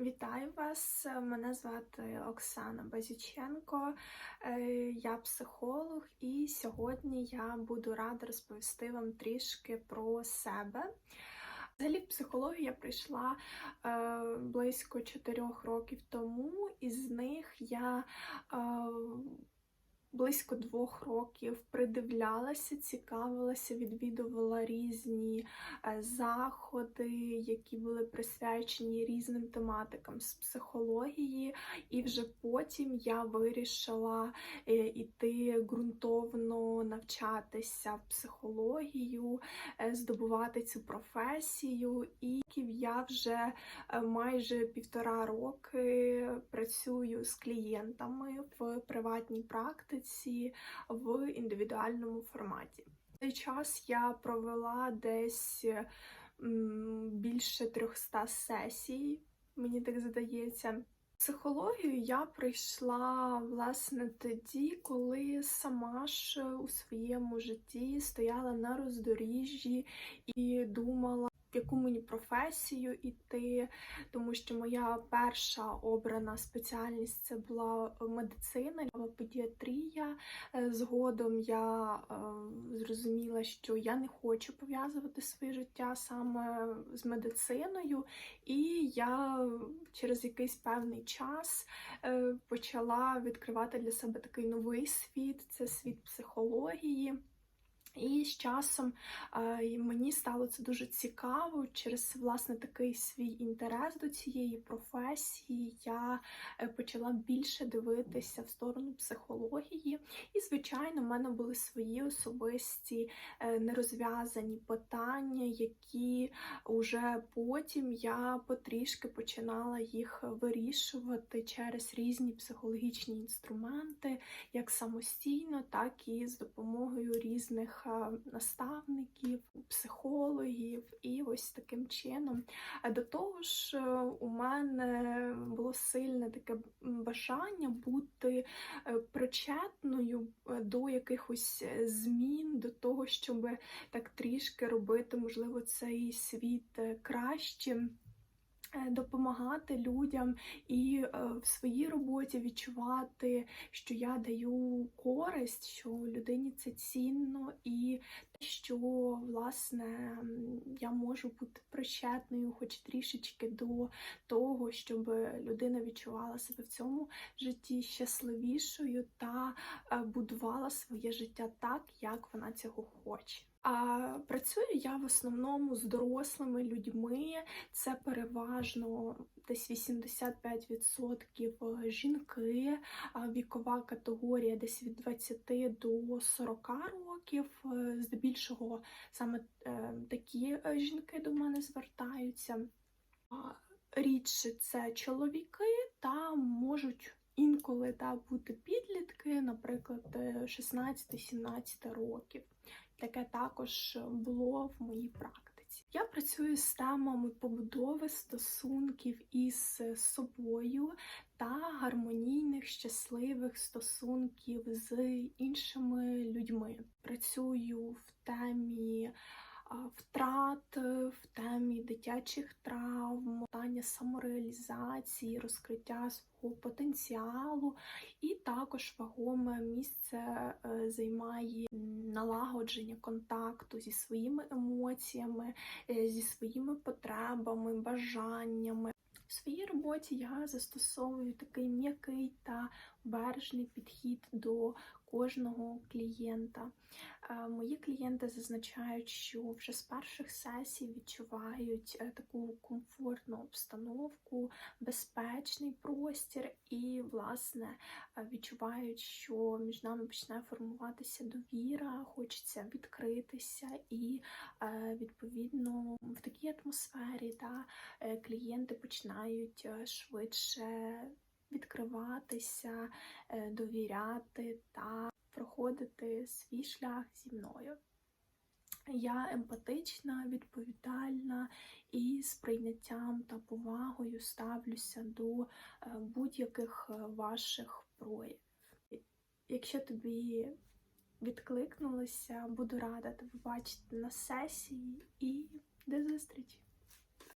Вітаю вас! Мене звати Оксана Базюченко, Е, я психолог, і сьогодні я буду рада розповісти вам трішки про себе. Взагалі, в психологію я прийшла е, близько 4 років тому, і з них я е, близько двох років придивлялася, цікавилася, відвідувала різні е, заходи, які були присвячені різним тематикам з психології, і вже потім я вирішила е, іти ґрунтовно навчатися в психологію, е, здобувати цю професію. І я вже майже півтора роки працюю з клієнтами в приватній практиці в індивідуальному форматі. Цей час я провела десь більше 300 сесій, мені так здається. Психологію я прийшла власне тоді, коли сама ж у своєму житті стояла на роздоріжжі і думала, в яку мені професію іти, тому що моя перша обрана спеціальність це була медицина, педіатрія. Е, Згодом я е, зрозуміла, що я не хочу пов'язувати своє життя саме з медициною, і я через якийсь певний час е, почала відкривати для себе такий новий світ це світ психології. І з часом е, мені стало це дуже цікаво через власне такий свій інтерес до цієї професії. Я е, почала більше дивитися в сторону психології, і, звичайно, в мене були свої особисті е, нерозв'язані питання, які вже потім я потрішки починала їх вирішувати через різні психологічні інструменти, як самостійно, так і з допомогою різних наставників, психологів, і ось таким чином. До того ж, е, у мене було сильне таке бажання бути е, причетною е, до якихось змін, до того, щоб так трішки робити, можливо, цей світ кращим. Е, допомагати людям і е, в своїй роботі відчувати, що я даю користь, що людині це цінно, і що власне я можу бути причетною, хоч трішечки до того, щоб людина відчувала себе в цьому житті щасливішою та е, будувала своє життя так, як вона цього хоче. А працюю я в основному з дорослими людьми. Це переважно десь 85% жінки, вікова категорія десь від 20 до 40 років. Здебільшого саме е, такі е, жінки до мене звертаються. Рідше це чоловіки та можуть. Інколи та бути підлітки, наприклад, 16-17 років. Таке також було в моїй практиці. Я працюю з темами побудови стосунків із собою та гармонійних, щасливих стосунків з іншими людьми. Працюю в темі втрат, в темі дитячих травм, питання самореалізації, розкриття свого потенціалу, і також вагоме місце е, займає налагодження контакту зі своїми емоціями, е, зі своїми потребами, бажаннями. В своїй роботі я застосовую такий м'який та бережний підхід до кожного клієнта. Е, мої клієнти зазначають, що вже з перших сесій відчувають е, таку комфортну обстановку, безпечний простір, і, власне, е, відчувають, що між нами почне формуватися довіра, хочеться відкритися, і, відповідно, в такій атмосфері та клієнти починають швидше відкриватися, довіряти та проходити свій шлях зі мною. Я емпатична, відповідальна і з прийняттям та повагою ставлюся до е, будь-яких е, ваших проявів. Якщо тобі відкликнулося, буду рада тебе бачити на сесії і до зустрічі!